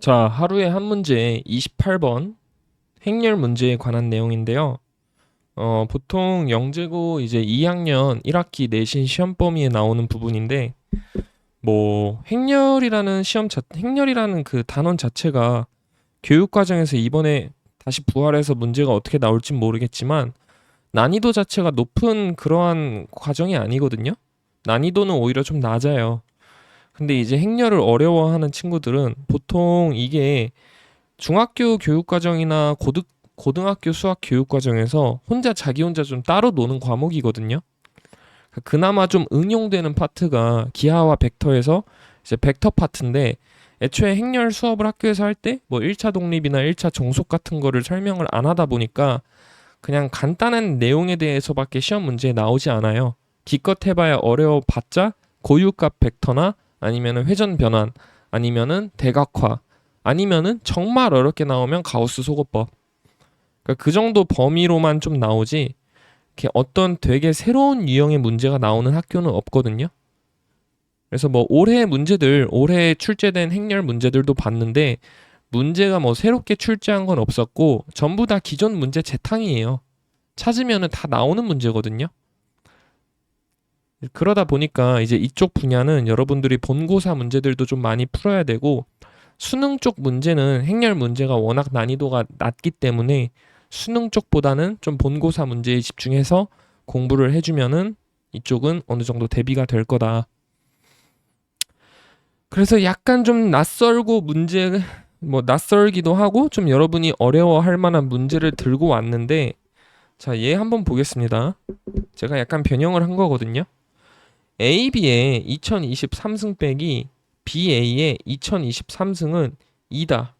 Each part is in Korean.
자, 하루에 한 문제 28번 행렬 문제에 관한 내용인데요. 어, 보통 영재고 이제 2학년 1학기 내신 시험 범위에 나오는 부분인데 뭐 행렬이라는 시험 자 행렬이라는 그 단원 자체가 교육 과정에서 이번에 다시 부활해서 문제가 어떻게 나올진 모르겠지만 난이도 자체가 높은 그러한 과정이 아니거든요. 난이도는 오히려 좀 낮아요. 근데 이제 행렬을 어려워하는 친구들은 보통 이게 중학교 교육 과정이나 고등 고등학교 수학 교육 과정에서 혼자 자기 혼자 좀 따로 노는 과목이거든요. 그나마 좀 응용되는 파트가 기하와 벡터에서 이제 벡터 파트인데 애초에 행렬 수업을 학교에서 할 때 뭐 1차 독립이나 1차 정속 같은 거를 설명을 안 하다 보니까 그냥 간단한 내용에 대해서밖에 시험 문제에 나오지 않아요. 기껏 해봐야 어려워 봤자 고유값 벡터나 아니면은 회전 변환 아니면은 대각화 아니면은 정말 어렵게 나오면 가우스 소거법 그러니까 그 정도 범위로만 좀 나오지 이렇게 어떤 되게 새로운 유형의 문제가 나오는 학교는 없거든요. 그래서 뭐 올해 문제들 올해 출제된 행렬 문제들도 봤는데 문제가 뭐 새롭게 출제한 건 없었고 전부 다 기존 문제 재탕이에요. 찾으면은 다 나오는 문제거든요. 그러다 보니까 이제 이쪽 분야는 여러분들이 본고사 문제들도 좀 많이 풀어야 되고 수능 쪽 문제는 행렬 문제가 워낙 난이도가 낮기 때문에 수능 쪽보다는 좀 본고사 문제에 집중해서 공부를 해주면은 이쪽은 어느 정도 대비가 될 거다. 그래서 약간 좀 낯설고 문제 뭐 낯설기도 하고 좀 여러분이 어려워할 만한 문제를 들고 왔는데 자, 얘 한번 보겠습니다. 제가 약간 변형을 한 거거든요. AB의 2023승 빼기 BA의 2023승은 2다.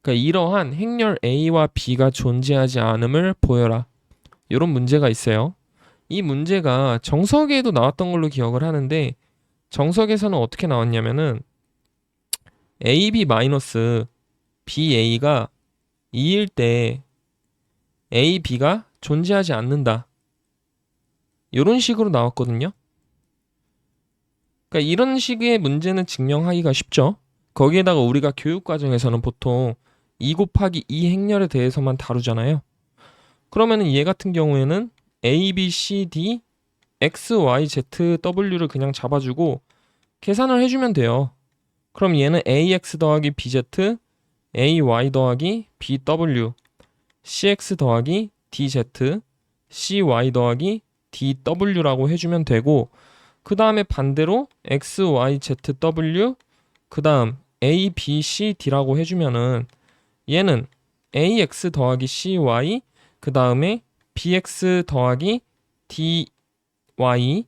그러니까 이러한 행렬 A와 B가 존재하지 않음을 보여라. 이런 문제가 있어요. 이 문제가 정석에도 나왔던 걸로 기억을 하는데 정석에서는 어떻게 나왔냐면은 AB 마이너스 BA가 2일 때 AB가 존재하지 않는다. 이런 식으로 나왔거든요. 그러니까 이런 식의 문제는 증명하기가 쉽죠. 거기에다가 우리가 교육 과정에서는 보통 2 곱하기 2 행렬에 대해서만 다루잖아요. 그러면은 얘 같은 경우에는 A, B, C, D, X, Y, Z, W를 그냥 잡아주고 계산을 해주면 돼요. 그럼 얘는 AX 더하기 BZ, AY 더하기 BW, CX 더하기 DZ, CY 더하기 DW라고 해주면 되고 그 다음에 반대로 X, Y, Z, W 그 다음 A, B, C, D라고 해주면은 얘는 AX 더하기 CY 그 다음에 BX 더하기 DY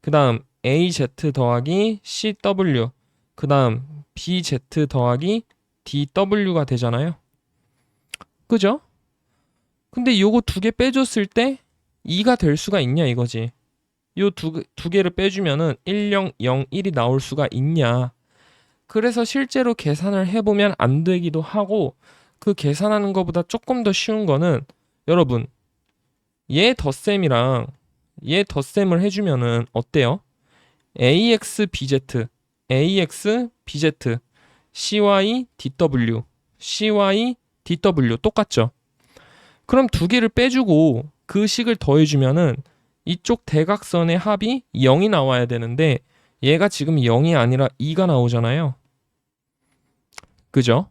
그 다음 AZ 더하기 CW 그 다음 BZ 더하기 DW가 되잖아요. 그죠? 근데 요거 두 개 빼줬을 때 2가 될 수가 있냐 이거지. 요두 두 개를 빼주면은 1, 0, 0, 1이 나올 수가 있냐. 그래서 실제로 계산을 해보면 안 되기도 하고 그 계산하는 것보다 조금 더 쉬운 거는 여러분 얘 덧셈이랑 얘 덧셈을 해주면은 어때요? ax bz, ax bz, cy dw, cy dw 똑같죠? 그럼 두 개를 빼주고 그 식을 더해주면은 이쪽 대각선의 합이 0이 나와야 되는데 얘가 지금 0이 아니라 2가 나오잖아요. 그죠?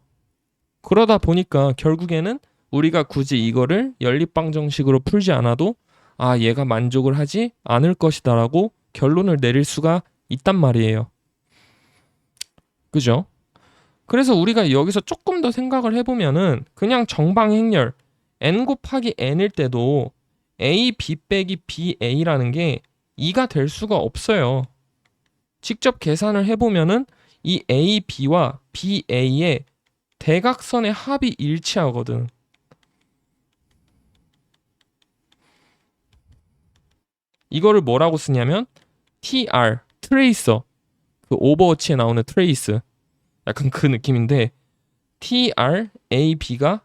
그러다 보니까 결국에는 우리가 굳이 이거를 연립방정식으로 풀지 않아도 아 얘가 만족을 하지 않을 것이다 라고 결론을 내릴 수가 있단 말이에요. 그죠? 그래서 우리가 여기서 조금 더 생각을 해보면은 그냥 정방행렬 n 곱하기 n일 때도 a b 빼기 b a라는 게 2가 될 수가 없어요. 직접 계산을 해보면은 이 a b와 b a의 대각선의 합이 일치하거든. 이거를 뭐라고 쓰냐면 tr 트레이서 그 오버워치에 나오는 트레이스 약간 그 느낌인데 tr ab가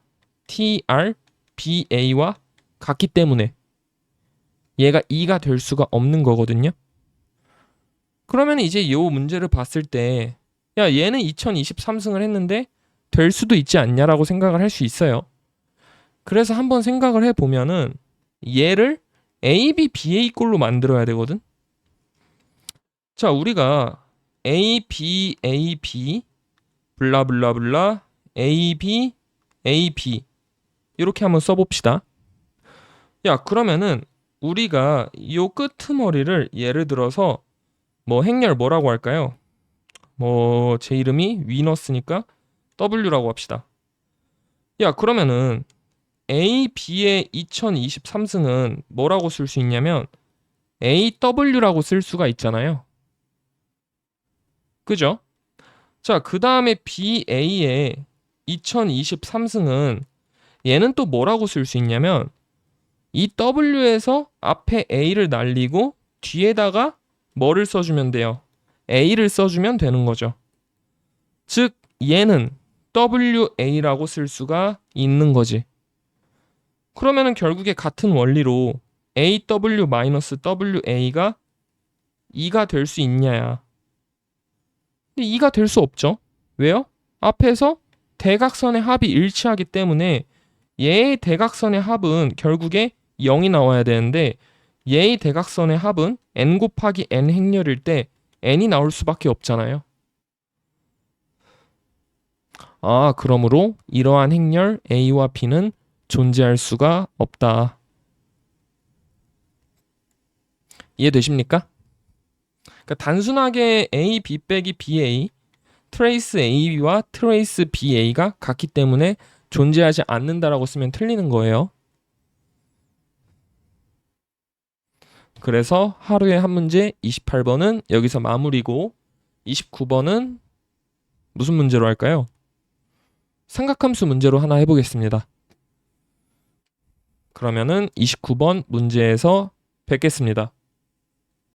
tr ba와 같기 때문에 얘가 2가 될 수가 없는 거거든요. 그러면 이제 이 문제를 봤을 때, 야, 얘는 2023승을 했는데, 될 수도 있지 않냐라고 생각을 할 수 있어요. 그래서 한번 생각을 해 보면은 얘를 A, B, B, A 꼴로 만들어야 되거든. 자, 우리가 A, B, A, B 블라블라블라 A, B, A, B 이렇게 한번 써봅시다. 야, 그러면은 우리가 요 끄트머리를 예를 들어서 뭐 행렬 뭐라고 할까요? 뭐 제 이름이 위너스니까 W라고 합시다. 야, 그러면은 A, B의 2023승은 뭐라고 쓸 수 있냐면 AW라고 쓸 수가 있잖아요. 그죠? 자, 그 다음에 BA의 2023승은 얘는 또 뭐라고 쓸 수 있냐면 이 W에서 앞에 A를 날리고 뒤에다가 뭐를 써주면 돼요? A를 써주면 되는 거죠. 즉, 얘는 WA라고 쓸 수가 있는 거지. 그러면은 결국에 같은 원리로 AW-WA가 2가 될 수 있냐야. 근데 2가 될 수 없죠. 왜요? 앞에서 대각선의 합이 일치하기 때문에 얘의 대각선의 합은 결국에 0이 나와야 되는데 얘의 대각선의 합은 n 곱하기 n 행렬일 때 n이 나올 수밖에 없잖아요. 아, 그러므로 이러한 행렬 A와 B는 존재할 수가 없다. 이해되십니까? 그러니까 단순하게 A, B 빼기 BA, 트레이스 AB와 트레이스 BA가 같기 때문에 존재하지 않는다라고 쓰면 틀리는 거예요. 그래서 하루에 한 문제 28번은 여기서 마무리고 29번은 무슨 문제로 할까요? 삼각함수 문제로 하나 해보겠습니다. 그러면은 29번 문제에서 뵙겠습니다.